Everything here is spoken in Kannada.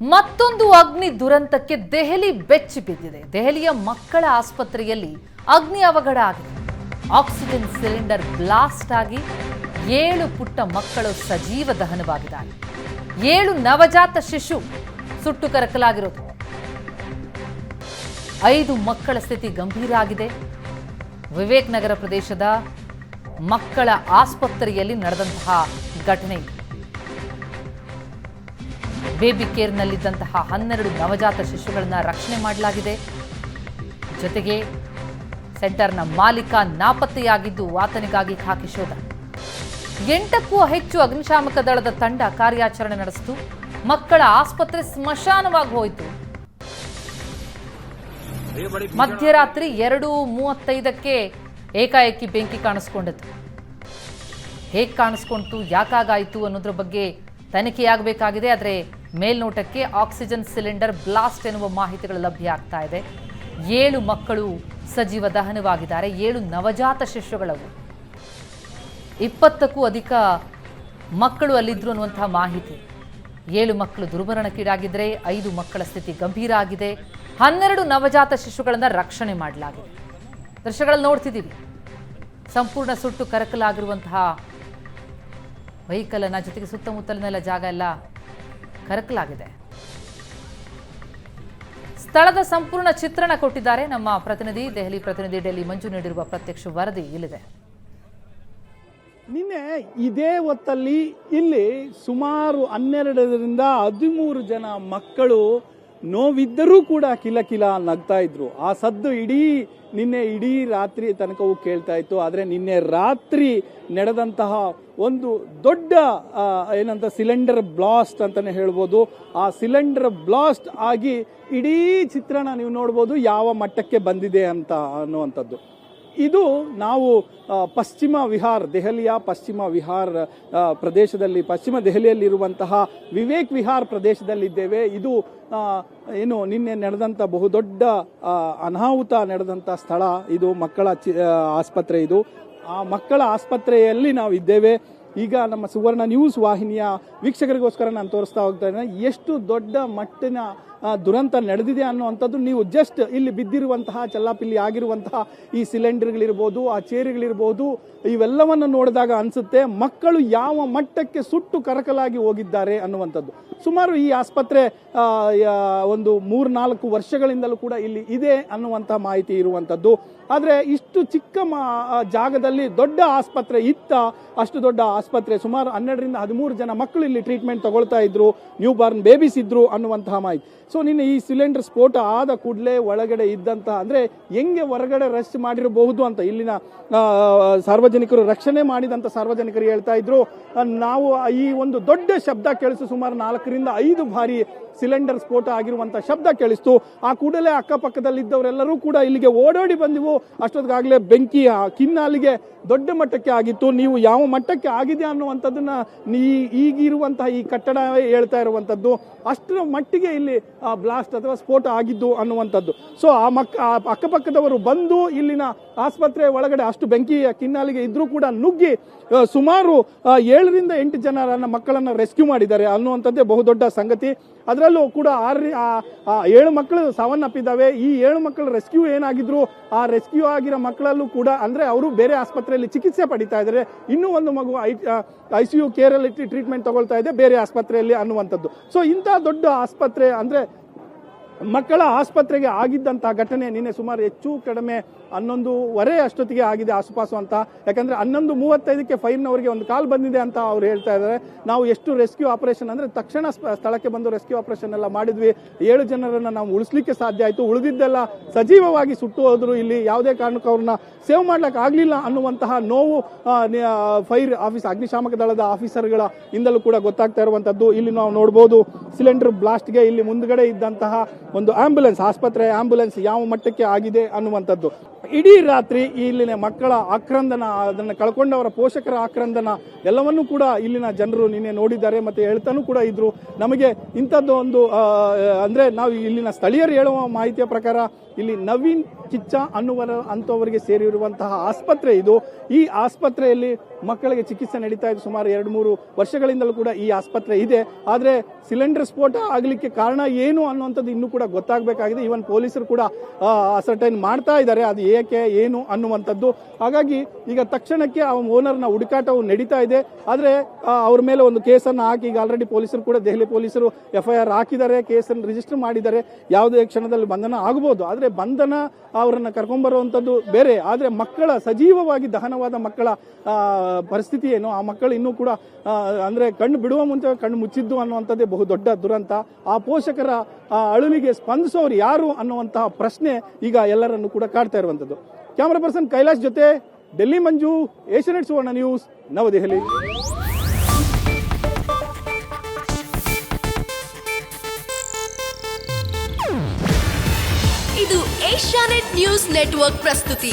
ಮತ್ತೊಂದು ಅಗ್ನಿ ದುರಂತಕ್ಕೆ ದೆಹಲಿ ಬೆಚ್ಚಿ ಬಿದ್ದಿದೆ. ದೆಹಲಿಯ ಮಕ್ಕಳ ಆಸ್ಪತ್ರೆಯಲ್ಲಿ ಅಗ್ನಿ ಅವಘಡ ಆಗಿದೆ. ಆಕ್ಸಿಜನ್ ಸಿಲಿಂಡರ್ ಬ್ಲಾಸ್ಟ್ ಆಗಿ ಏಳು ಪುಟ್ಟ ಮಕ್ಕಳು ಸಜೀವ ದಹನವಾಗಿದ್ದಾರೆ. ಏಳು ನವಜಾತ ಶಿಶು ಸುಟ್ಟು ಕರಕಲಾಗಿರೋದು. ಐದು ಮಕ್ಕಳ ಸ್ಥಿತಿ ಗಂಭೀರ ಆಗಿದೆ. ವಿವೇಕ್ ನಗರ ಪ್ರದೇಶದ ಮಕ್ಕಳ ಆಸ್ಪತ್ರೆಯಲ್ಲಿ ನಡೆದಂತಹ ಘಟನೆ ಬೇಬಿ ಕೇರ್ನಲ್ಲಿದ್ದಂತಹ ಹನ್ನೆರಡು ನವಜಾತ ಶಿಶುಗಳನ್ನು ರಕ್ಷಣೆ ಮಾಡಲಾಗಿದೆ. ಜೊತೆಗೆ ಸೆಂಟರ್ನ ಮಾಲೀಕ ನಾಪತ್ತೆಯಾಗಿದ್ದು ಆತನಿಗಾಗಿ ಖಾಕಿ ಶೋಧ. ಎಂಟಕ್ಕೂ ಹೆಚ್ಚು ಅಗ್ನಿಶಾಮಕ ದಳದ ತಂಡ ಕಾರ್ಯಾಚರಣೆ ನಡೆಸಿತು. ಮಕ್ಕಳ ಆಸ್ಪತ್ರೆ ಸ್ಮಶಾನವಾಗಿ ಹೋಯಿತು. ಮಧ್ಯರಾತ್ರಿ ಎರಡು ಮೂವತ್ತೈದಕ್ಕೆ ಏಕಾಏಕಿ ಬೆಂಕಿ ಕಾಣಿಸ್ಕೊಂಡಿತು ಹೇಗೆ ಕಾಣಿಸ್ಕೊಂತು, ಯಾಕಾಗಾಯಿತು ಅನ್ನೋದ್ರ ಬಗ್ಗೆ ತನಿಖೆಯಾಗಬೇಕಾಗಿದೆ, ಆದರೆ ಮೇಲ್ನೋಟಕ್ಕೆ ಆಕ್ಸಿಜನ್ ಸಿಲಿಂಡರ್ ಬ್ಲಾಸ್ಟ್ ಎನ್ನುವ ಮಾಹಿತಿಗಳು ಲಭ್ಯ ಆಗ್ತಾ ಇದೆ. ಏಳು ಮಕ್ಕಳು ಸಜೀವ ದಹನವಾಗಿದ್ದಾರೆ, ಏಳು ನವಜಾತ ಶಿಶುಗಳವು. ಇಪ್ಪತ್ತಕ್ಕೂ ಅಧಿಕ ಮಕ್ಕಳು ಅಲ್ಲಿದ್ರು ಅನ್ನುವಂತಹ ಮಾಹಿತಿ. ಏಳು ಮಕ್ಕಳು ದುರ್ಮರಣಕ್ಕೀಡಾಗಿದ್ದರೆ ಐದು ಮಕ್ಕಳ ಸ್ಥಿತಿ ಗಂಭೀರ ಆಗಿದೆ. ಹನ್ನೆರಡು ನವಜಾತ ಶಿಶುಗಳನ್ನು ರಕ್ಷಣೆ ಮಾಡಲಾಗಿದೆ. ದೃಶ್ಯಗಳಲ್ಲಿ ನೋಡ್ತಿದ್ದೀವಿ. ಸಂಪೂರ್ಣ ಸುಟ್ಟು ಕರಕಲಾಗಿರುವಂತಹ ವೆಹಿಕಲ್ ಅನ್ನ ಜೊತೆಗೆ ಸುತ್ತಮುತ್ತಲಿನೆಲ್ಲ ಜಾಗ ಎಲ್ಲ ಕರಕಲಾಗಿದೆ. ಸ್ಥಳದ ಸಂಪೂರ್ಣ ಚಿತ್ರಣ ಕೊಟ್ಟಿದ್ದಾರೆ. ನಮ್ಮ ಪ್ರತಿನಿಧಿ, ದೆಹಲಿ ಪ್ರತಿನಿಧಿ ಡೆಲ್ಲಿ ಮಂಜು ನೀಡಿರುವ ಪ್ರತ್ಯಕ್ಷ ವರದಿ ಇಲ್ಲಿದೆ. ನಿನ್ನೆ ಇದೇ ಹೊತ್ತಲ್ಲಿ ಇಲ್ಲಿ ಸುಮಾರು ಹನ್ನೆರಡರಿಂದ ಹದಿಮೂರು ಜನ ಮಕ್ಕಳು ನೋವಿದ್ದರೂ ಕೂಡ ಕಿಲ ಕಿಲ ನಗ್ತಾ ಇದ್ರು. ಆ ಸದ್ದು ಇಡೀ ನಿನ್ನೆ ಇಡೀ ರಾತ್ರಿ ತನಕವೂ ಕೇಳ್ತಾ ಇತ್ತು. ಆದರೆ ನಿನ್ನೆ ರಾತ್ರಿ ನಡೆದಂತಹ ಒಂದು ದೊಡ್ಡ ಏನಂತ ಸಿಲಿಂಡರ್ ಬ್ಲಾಸ್ಟ್ ಅಂತಲೇ ಹೇಳ್ಬೋದು. ಆ ಸಿಲಿಂಡರ್ ಬ್ಲಾಸ್ಟ್ ಆಗಿ ಇಡೀ ಚಿತ್ರಣ ನೀವು ನೋಡ್ಬೋದು ಯಾವ ಮಟ್ಟಕ್ಕೆ ಬಂದಿದೆ ಅಂತ ಅನ್ನುವಂಥದ್ದು. ಇದು ನಾವು ಪಶ್ಚಿಮ ವಿಹಾರ್, ದೆಹಲಿಯ ಪಶ್ಚಿಮ ವಿಹಾರ್ ಪ್ರದೇಶದಲ್ಲಿ, ಪಶ್ಚಿಮ ದೆಹಲಿಯಲ್ಲಿರುವಂತಹ ವಿವೇಕ್ ವಿಹಾರ್ ಪ್ರದೇಶದಲ್ಲಿದ್ದೇವೆ. ಇದು ಏನು, ನಿನ್ನೆ ನಡೆದಂಥ ಬಹುದೊಡ್ಡ ಅನಾಹುತ ನಡೆದಂಥ ಸ್ಥಳ. ಇದು ಮಕ್ಕಳ ಆಸ್ಪತ್ರೆ ಇದು. ಆ ಮಕ್ಕಳ ಆಸ್ಪತ್ರೆಯಲ್ಲಿ ನಾವು ಇದ್ದೇವೆ ಈಗ ನಮ್ಮ ಸುವರ್ಣ ನ್ಯೂಸ್ ವಾಹಿನಿಯ ವೀಕ್ಷಕರಿಗೋಸ್ಕರ ನಾನು ತೋರಿಸ್ತಾ ಹೋಗ್ತಾ ಇದ್ದೇನೆ. ಎಷ್ಟು ದೊಡ್ಡ ಮಟ್ಟಿನ ದುರಂತ ನಡೆದಿದೆ ಅನ್ನುವಂಥದ್ದು ನೀವು ಜಸ್ಟ್ ಇಲ್ಲಿ ಬಿದ್ದಿರುವಂತಹ, ಚಲ್ಲಾಪಿಲ್ಲಿ ಆಗಿರುವಂತಹ ಈ ಸಿಲಿಂಡರ್ಗಳಿರ್ಬೋದು, ಆ ಚೇರುಗಳಿರ್ಬೋದು, ಇವೆಲ್ಲವನ್ನು ನೋಡಿದಾಗ ಅನಿಸುತ್ತೆ ಮಕ್ಕಳು ಯಾವ ಮಟ್ಟಕ್ಕೆ ಸುಟ್ಟು ಕರಕಲಾಗಿ ಹೋಗಿದ್ದಾರೆ ಅನ್ನುವಂಥದ್ದು. ಸುಮಾರು ಈ ಆಸ್ಪತ್ರೆ ಒಂದು ಮೂರು ಒಂದು ಮೂರ್ನಾಲ್ಕು ವರ್ಷಗಳಿಂದಲೂ ಕೂಡ ಇಲ್ಲಿ ಇದೆ ಅನ್ನುವಂಥ ಮಾಹಿತಿ ಇರುವಂಥದ್ದು. ಆದರೆ ಇಷ್ಟು ಚಿಕ್ಕ ಮಾ ಜಾಗದಲ್ಲಿ ದೊಡ್ಡ ಆಸ್ಪತ್ರೆ ಇತ್ತ, ಅಷ್ಟು ದೊಡ್ಡ ಆಸ್ಪತ್ರೆ ಸುಮಾರು ಹನ್ನೆರಡರಿಂದ ಹದಿಮೂರು ಜನ ಮಕ್ಕಳು ಇಲ್ಲಿ ಟ್ರೀಟ್ಮೆಂಟ್ ತಗೊಳ್ತಾ ಇದ್ರು ನ್ಯೂ ಬಾರ್ನ್ ಬೇಬೀಸ್ ಇದ್ರು ಅನ್ನುವಂತಹ ಮಾಹಿತಿ. ಸೊ ನಿನ್ನೆ ಈ ಸಿಲಿಂಡರ್ ಸ್ಫೋಟ ಆದ ಕೂಡಲೇ ಒಳಗಡೆ ಇದ್ದಂತಹ ಅಂದ್ರೆ ಹೆಂಗೆ ಹೊರಗಡೆ ರಶ್ ಮಾಡಿರಬಹುದು ಅಂತ ಇಲ್ಲಿನ ಸಾರ್ವಜನಿಕರು ರಕ್ಷಣೆ ಮಾಡಿದಂತ ಸಾರ್ವಜನಿಕರು ಹೇಳ್ತಾ ಇದ್ರು. ನಾವು ಈ ಒಂದು ದೊಡ್ಡ ಶಬ್ದ ಕೇಳಿಸು ಸುಮಾರು ನಾಲ್ಕರಿಂದ ಐದು ಬಾರಿ ಸಿಲಿಂಡರ್ ಸ್ಫೋಟ ಆಗಿರುವಂತ ಶಬ್ದ ಕೇಳಿಸ್ತು. ಆ ಕೂಡಲೇ ಅಕ್ಕಪಕ್ಕದಲ್ಲಿದ್ದವರೆಲ್ಲರೂ ಕೂಡ ಇಲ್ಲಿಗೆ ಓಡೋಡಿ ಬಂದಿವು. ಅಷ್ಟೊತ್ತಿಗಾಗಲೇ ಬೆಂಕಿ ಕಿನ್ನಾಲಿಗೆ ದೊಡ್ಡ ಮಟ್ಟಕ್ಕೆ ಆಗಿತ್ತು. ನೀವು ಯಾವ ಮಟ್ಟಕ್ಕೆ ಆಗಿದೆ ಅನ್ನುವಂಥದ್ದನ್ನ ಈಗಿರುವಂತಹ ಈ ಕಟ್ಟಡ ಹೇಳ್ತಾ ಇರುವಂಥದ್ದು. ಅಷ್ಟರ ಮಟ್ಟಿಗೆ ಇಲ್ಲಿ ಬ್ಲಾಸ್ಟ್ ಅಥವಾ ಸ್ಫೋಟ ಆಗಿದ್ದು ಅನ್ನುವಂಥದ್ದು. ಸೊ ಆ ಮಕ್ಕ ಆ ಅಕ್ಕಪಕ್ಕದವರು ಬಂದು ಇಲ್ಲಿನ ಆಸ್ಪತ್ರೆ ಒಳಗಡೆ ಅಷ್ಟು ಬೆಂಕಿಯ ಕಿನ್ನಾಲಿಗೆ ಇದ್ರೂ ಕೂಡ ನುಗ್ಗಿ ಸುಮಾರು ಆ, ಏಳರಿಂದ ಎಂಟು ಜನರನ್ನ ಮಕ್ಕಳನ್ನು ರೆಸ್ಕ್ಯೂ ಮಾಡಿದ್ದಾರೆ ಅನ್ನುವಂಥದ್ದೇ ಬಹುದೊಡ್ಡ ಸಂಗತಿ. ಅದರಲ್ಲೂ ಕೂಡ ಆರು ಆ- ಆ ಏಳು ಮಕ್ಕಳು ಸಾವನ್ನಪ್ಪಿದ್ದಾವೆ. ಈ ಏಳು ಮಕ್ಕಳು ರೆಸ್ಕ್ಯೂ ಏನಾಗಿದ್ರು ಆ ರೆಸ್ಕ್ಯೂ ಆಗಿರೋ ಮಕ್ಕಳಲ್ಲೂ ಕೂಡ ಅಂದ್ರೆ ಅವರು ಬೇರೆ ಆಸ್ಪತ್ರೆಯಲ್ಲಿ ಚಿಕಿತ್ಸೆ ಪಡಿತಾ ಇದ್ದಾರೆ. ಇನ್ನೂ ಒಂದು ಮಗು ಐ ಐ ಸಿ ಯು ಕೇರಲ್ಲಿ ಟ್ರೀಟ್ಮೆಂಟ್ ತಗೊಳ್ತಾ ಇದೆ ಬೇರೆ ಆಸ್ಪತ್ರೆಯಲ್ಲಿ ಅನ್ನುವಂಥದ್ದು. ಸೊ ಇಂಥ ದೊಡ್ಡ ಆಸ್ಪತ್ರೆ ಅಂದ್ರೆ ಮಕ್ಕಳ ಆಸ್ಪತ್ರೆಗೆ ಆಗಿದ್ದಂತಹ ಘಟನೆ ನಿನ್ನೆ ಸುಮಾರು ಹೆಚ್ಚು ಕಡಿಮೆ ಹನ್ನೊಂದುವರೆ ಅಷ್ಟೊತ್ತಿಗೆ ಆಗಿದೆ ಆಸುಪಾಸು ಅಂತ. ಯಾಕಂದ್ರೆ ಹನ್ನೊಂದು ಮೂವತ್ತೈದಕ್ಕೆ ಫೈರ್ನವರಿಗೆ ಒಂದು ಕಾಲ್ ಬಂದಿದೆ ಅಂತ ಅವ್ರು ಹೇಳ್ತಾ ಇದ್ದಾರೆ. ನಾವು ಎಷ್ಟು ರೆಸ್ಕ್ಯೂ ಆಪರೇಷನ್ ಅಂದ್ರೆ ತಕ್ಷಣ ಸ್ಥಳಕ್ಕೆ ಬಂದು ರೆಸ್ಕ್ಯೂ ಆಪರೇಷನ್ ಎಲ್ಲ ಮಾಡಿದ್ವಿ. ಏಳು ಜನರನ್ನ ನಾವು ಉಳಿಸ್ಲಿಕ್ಕೆ ಸಾಧ್ಯ ಆಯಿತು. ಉಳಿದಿದ್ದೆಲ್ಲ ಸಜೀವವಾಗಿ ಸುಟ್ಟು ಹೋದ್ರು ಇಲ್ಲಿ ಯಾವುದೇ ಕಾರಣಕ್ಕೂ ಅವ್ರನ್ನ ಸೇವ್ ಮಾಡ್ಲಿಕ್ಕೆ ಆಗ್ಲಿಲ್ಲ ಅನ್ನುವಂತಹ ನೋವು ಫೈರ್ ಆಫೀಸ್, ಅಗ್ನಿಶಾಮಕ ದಳದ ಆಫೀಸರ್ಗಳ ಇಂದಲೂ ಕೂಡ ಗೊತ್ತಾಗ್ತಾ ಇರುವಂತದ್ದು. ಇಲ್ಲಿ ನಾವು ನೋಡಬಹುದು ಸಿಲಿಂಡರ್ ಬ್ಲಾಸ್ಟ್ಗೆ ಇಲ್ಲಿ ಮುಂದ್ಗಡೆ ಇದ್ದಂತಹ ಒಂದು ಆಂಬ್ಯುಲೆನ್ಸ್ ಆಸ್ಪತ್ರೆ ಆಂಬ್ಯುಲೆನ್ಸ್ ಯಾವ ಮಟ್ಟಕ್ಕೆ ಆಗಿದೆ ಅನ್ನುವಂಥದ್ದು. ಇಡೀ ರಾತ್ರಿ ಇಲ್ಲಿನ ಮಕ್ಕಳ ಆಕ್ರಂದನ, ಅದನ್ನು ಕಳ್ಕೊಂಡವರ ಪೋಷಕರ ಆಕ್ರಂದನ ಎಲ್ಲವನ್ನೂ ಕೂಡ ಇಲ್ಲಿನ ಜನರು ನಿನ್ನೆ ನೋಡಿದ್ದಾರೆ ಮತ್ತು ಹೇಳ್ತಾನೂ ಕೂಡ ಇದ್ರು. ನಮಗೆ ಇಂಥದ್ದು ಒಂದು ಅಂದರೆ ನಾವು ಇಲ್ಲಿನ ಸ್ಥಳೀಯರು ಹೇಳುವ ಮಾಹಿತಿಯ ಪ್ರಕಾರ ಇಲ್ಲಿ ನವೀನ್ ಕಿಚ್ಚ ಅನ್ನುವರ ಅಂಥವರಿಗೆ ಸೇರಿರುವಂತಹ ಆಸ್ಪತ್ರೆ ಇದು. ಈ ಆಸ್ಪತ್ರೆಯಲ್ಲಿ ಮಕ್ಕಳಿಗೆ ಚಿಕಿತ್ಸೆ ನಡೀತಾ ಇದೆ ಸುಮಾರು ಎರಡು ಮೂರು ವರ್ಷಗಳಿಂದಲೂ ಕೂಡ ಈ ಆಸ್ಪತ್ರೆ ಇದೆ. ಆದರೆ ಸಿಲಿಂಡರ್ ಸ್ಫೋಟ ಆಗಲಿಕ್ಕೆ ಕಾರಣ ಏನು ಅನ್ನುವಂಥದ್ದು ಇನ್ನೂ ಕೂಡ ಗೊತ್ತಾಗಬೇಕಾಗಿದೆ. ಈವನ್ ಪೊಲೀಸರು ಕೂಡ ಅಸರ್ಟೈನ್ ಮಾಡ್ತಾ ಇದ್ದಾರೆ. ಅದು ಏಕೆ, ಏನು ಅನ್ನುವಂಥದ್ದು. ಹಾಗಾಗಿ ಈಗ ತಕ್ಷಣಕ್ಕೆ ಆ ಓನರ್ನ ಹುಡುಕಾಟವು ನಡೀತಾ ಇದೆ. ಆದರೆ ಅವ್ರ ಮೇಲೆ ಒಂದು ಕೇಸನ್ನು ಹಾಕಿ ಈಗ ಆಲ್ರೆಡಿ ಪೊಲೀಸರು ಕೂಡ, ದೆಹಲಿ ಪೊಲೀಸರು ಎಫ್ ಐ ಆರ್ ಹಾಕಿದ್ದಾರೆ, ಕೇಸನ್ನು ರಿಜಿಸ್ಟರ್ ಮಾಡಿದ್ದಾರೆ. ಯಾವುದೇ ಕ್ಷಣದಲ್ಲಿ ಬಂಧನ ಆಗಬಹುದು ಆದರೆ ಬಂಧನ ಅವರನ್ನು ಕರ್ಕೊಂಡ್ಬರುವಂಥದ್ದು ಬೇರೆ. ಆದರೆ ಮಕ್ಕಳ ಸಜೀವವಾಗಿ ದಹನವಾದ ಮಕ್ಕಳ ಪರಿಸ್ಥಿತಿ ಏನು? ಆ ಮಕ್ಕಳು ಇನ್ನೂ ಕೂಡ ಅಂದ್ರೆ ಕಣ್ಣು ಬಿಡುವ ಮುಂಚೆ ಕಣ್ಣು ಮುಚ್ಚಿದ್ದು ಅನ್ನುವಂಥದ್ದೇ ಬಹು ದೊಡ್ಡ ದುರಂತ. ಆ ಪೋಷಕರ ಅಳುವಿಗೆ ಸ್ಪಂದಿಸೋರು ಯಾರು ಅನ್ನುವಂತಹ ಪ್ರಶ್ನೆ ಈಗ ಎಲ್ಲರನ್ನು ಕೂಡ ಕಾಡ್ತಾ ಇರುವಂಥದ್ದು. ಕ್ಯಾಮರಾ ಪರ್ಸನ್ ಕೈಲಾಶ್ ಜೊತೆ ಡೆಲ್ಲಿ ಮಂಜು, ಏಷ್ಯಾನೆಟ್ ಸುವರ್ಣ ನ್ಯೂಸ್, ನವದೆಹಲಿ. ಇದು ಏಷ್ಯಾನೆಟ್ ನ್ಯೂಸ್ ನೆಟ್ವರ್ಕ್ ಪ್ರಸ್ತುತಿ.